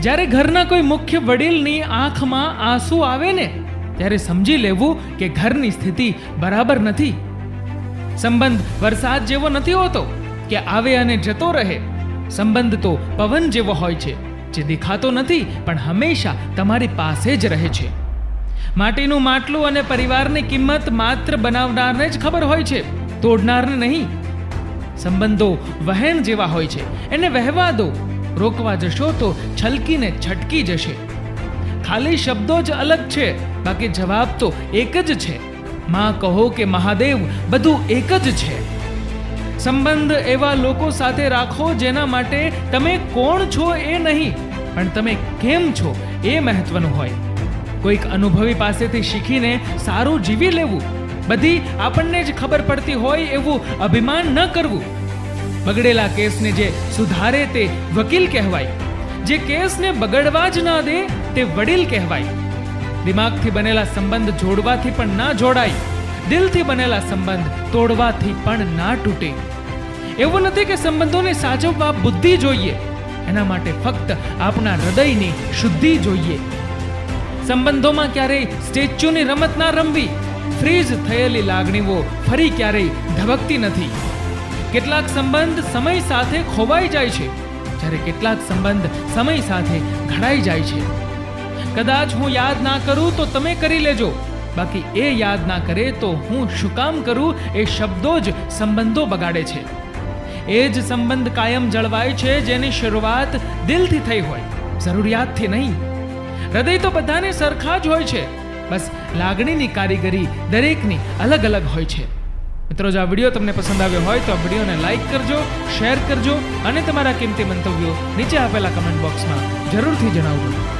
જ્યારે ઘરના કોઈ મુખ્ય વડીલની આંખમાં આંસુ આવે ને, ત્યારે સમજી લેવું કે ઘરની સ્થિતિ બરાબર નથી. સંબંધ વરસાદ જેવો નથી હોતો કે આવે અને જતો રહે. સંબંધ તો પવન જેવો હોય છે, જે દેખાતો નથી, પણ હંમેશા તમારી પાસે જ રહે છે. માટીનું માટલું અને પરિવારની કિંમત માત્ર બનાવનારને જ ખબર હોય છે, તોડનારને નહીં. સંબંધો વહેણ જેવા હોય છે, એને વહેવા દો. રોકવા જશો તો છલકીને છટકી જશે. ખાલી શબ્દો જ અલગ છે, બાકી જવાબ તો એક જ છે. માં કહો કે મહાદેવ, બધું એક જ છે. સંબંધ એવા લોકો સાથે રાખો જેના માટે તમે કોણ છો એ નહીં, પણ તમે કેમ છો એ મહત્વનું હોય. કોઈક અનુભવી પાસેથી શીખીને સારું જીવી લેવું. બધી આપણને જ ખબર પડતી હોય એવું અભિમાન ન કરવું. બગડેલા કેસને જે સુધારે તે વકીલ કહેવાય. જે કેસને બગડવા જ ના દે, તે વડીલ કહેવાય. દિમાગથી બનેલા સંબંધ જોડવાથી પણ ના જોડાય. દિલથી બનેલા સંબંધ તોડવાથી પણ ના તૂટે. એવું નથી કે સંબંધોને સાચવવા બુદ્ધિ જોઈએ. એના માટે ફક્ત આપણા હૃદયની શુદ્ધિ જોઈએ. સંબંધોમાં ક્યારેય સ્ટેચ્યુની રમત ના રમવી. ફ્રીઝ થયેલી લાગણીઓ ફરી ક્યારેય ધબકતી નથી. કેટલાક સંબંધ સમય સાથે ખોવાઈ જાય છે. જ્યારે કેટલાક સંબંધ સમય સાથે ઘડાઈ જાય છે. કદાચ હું યાદ ના કરું તો તમે કરી લેજો. બાકી એ યાદ ના કરે તો હું શું કામ કરું એ શબ્દો જ સંબંધો બગાડે છે. એ જ સંબંધ કાયમ જળવાય છે જેની શરૂઆત દિલથી થઈ હોય, જરૂરિયાતથી નહીં. હૃદય તો બધાને સરખા જ હોય છે. બસ લાગણીની કારીગરી દરેકની અલગ અલગ હોય છે. મિત્રો, જો આ વીડિયો તમને પસંદ આવ્યો હોય તો આ વિડીયોને લાઇક કરજો, શેર કરજો અને તમારા કિંમતી મંતવ્યો નીચે આપેલા કમેન્ટ બોક્સમાં જરૂરથી જણાવજો.